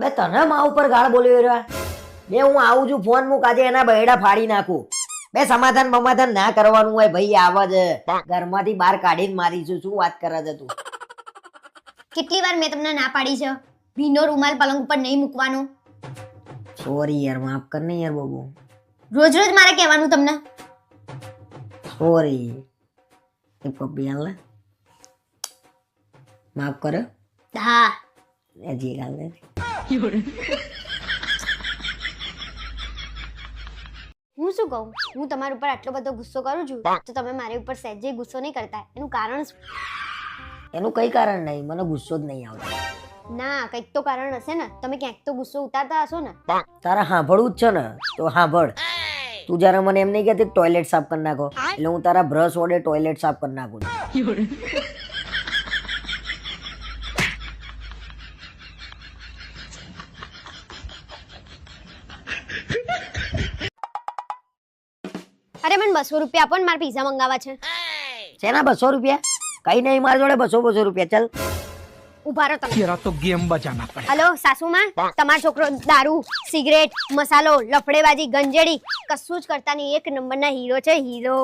બે તને મા ઉપર ગાળ બોલ્યો રહ્યો બે હું આવું છું ફોન મૂક આજે એના બહેડા ફાડી નાખું. બે સમાધાન બમાધાન ના કરવાનું હોય ભાઈ આવા જ. ઘરમાંથી બહાર કાઢીને મારીશું શું વાત કરે છે તું? કેટલી વાર મેં તમને ના પાડી છે? ભીનો રૂમાલ પલંગ ઉપર નહીં મૂકવાનો. સોરી યાર માફ કર ને યાર બાબુ. રોજ રોજ મારે કહેવાનું તમને. સોરી એ પપ્પી હાલ માફ કરો. હા. હજી હાલ ને હું શું કહું? હું તમારા ઉપર આટલો બધો ગુસ્સો કરું છું તો તમે મારી ઉપર સહેજે ગુસ્સો નહીં કરતા. એનું કારણ એનું કઈ કારણ નહીં? મને ગુસ્સો જ નહીં આવતો. ના કંઈક તો કારણ હશે ને. તમે ક્યાંક તો ગુસ્સો ઉતારતા હશો ને. તારા સાંભળવું જ છે ને તો સાંભળ તું જયારે મને એમ નહીં કહેતી ટોયલેટ સાફ કરી નાખો એટલે હું તારા બ્રશ વડે ટોયલેટ સાફ કરી નાખું અરે મને બસો રૂપિયા આપો ને મારે પીઝા મંગાવવા છે. શેના બસો રૂપિયા? કઈ નહીં મારા જોડે બસો બસો રૂપિયા ચાલ. ઊભા તમે. તો ગેમ બજાના પડે. હલો સાસુમાં? તમારો છોકરો દારૂ સિગરેટ મસાલો લફડેબાજી ગંજેડી કશું જ કરતા નહીં. એક નંબર ના હીરો છે હીરો.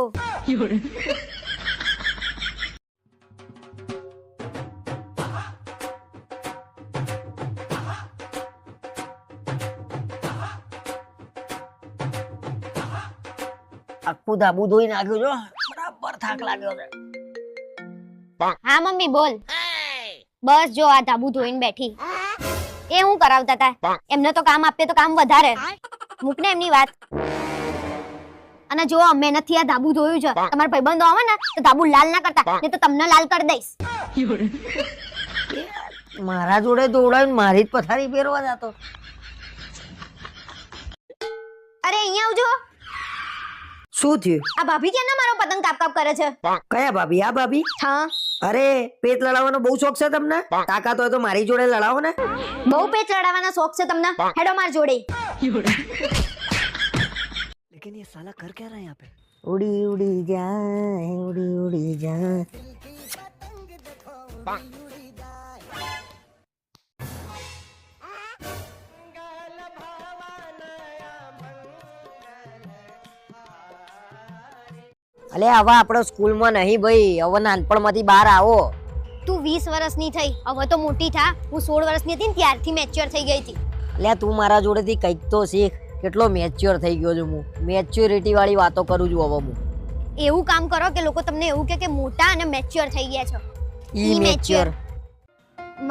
આખું ધાબુ ધોઈ નાખ્યું છો? બરાબર થાક લાગ્યો છે. હા મમ્મી બોલ. બસ જો આ ધાબુ ધોઈને બેઠી. એ હું કરાવતા હતા એમને તો કામ આપીએ તો કામ વધારે. મૂક ને એમની વાત. અને જો અમે નથી આ ધાબુ ધોયું છે તમારા ભાઈબંધો આવે ને તો ધાબુ લાલ ના કરતા નહીં તો તમને લાલ કરી દઈશ. મારા જોડે દોડાવીને મારી જ પથારી ફેરવા જતો. અરે અહીંયા આવજો. શું થયું? આ ભાભી કેમ ના મારો પતંગ કાપ કાપ કરે છે? કયા ભાભી? આ ભાભી? હા. અરે પેટ લડાવવાનો બહુ શોખ છે તમને? તાકાત હોય તો મારી જોડે લડાવો ને. બહુ પેટ લડાવવાનો શોખ છે તમને? હેડો માર જોડે. ઉડી ઉડી જાય ઉડી ઉડી જાય. અલે હવે આપણે સ્કૂલમાં નહીં ભાઈ હવે નાનપણમાંથી બહાર આવો. તું વીસ વર્ષની થઈ હવે તો મોટી થા. હું સોળ વર્ષની હતી ને ત્યારથી મેચ્યોર થઈ ગઈ હતી. એટલે તું મારા જોડેથી કંઈક તો શીખ. કેટલો મેચ્યોર થઈ ગયો છું હું. મેચ્યોરિટી વાળી વાતો કરું છું હવે હું. એવું કામ કરો કે લોકો તમને એવું કે કે મોટા અને મેચ્યોર થઈ ગયા છો. ઈ મેચ્યોર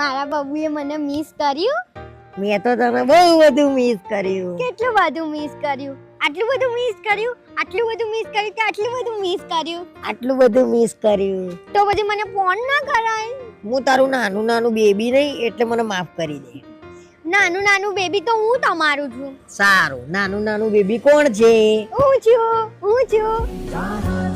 મારા બબુએ મને મિસ કર્યું? મેં તો તને બહુ બધું મિસ કર્યું. કેટલું બધું મિસ કર્યું? આટલું બધું મિસ કર્યું? આટલું બધું મિસ કર્યું કે આટલું બધું મિસ કર્યું? આટલું બધું મિસ કર્યું. તો પછી મને ફોન ના કરાય. હું તારું નાનું નાનું બેબી નહીં એટલે મને માફ કરી દે. નાનું નાનું બેબી તો હું તમારું છું. સારું. નાનું નાનું બેબી કોણ છે? હું છું હું છું.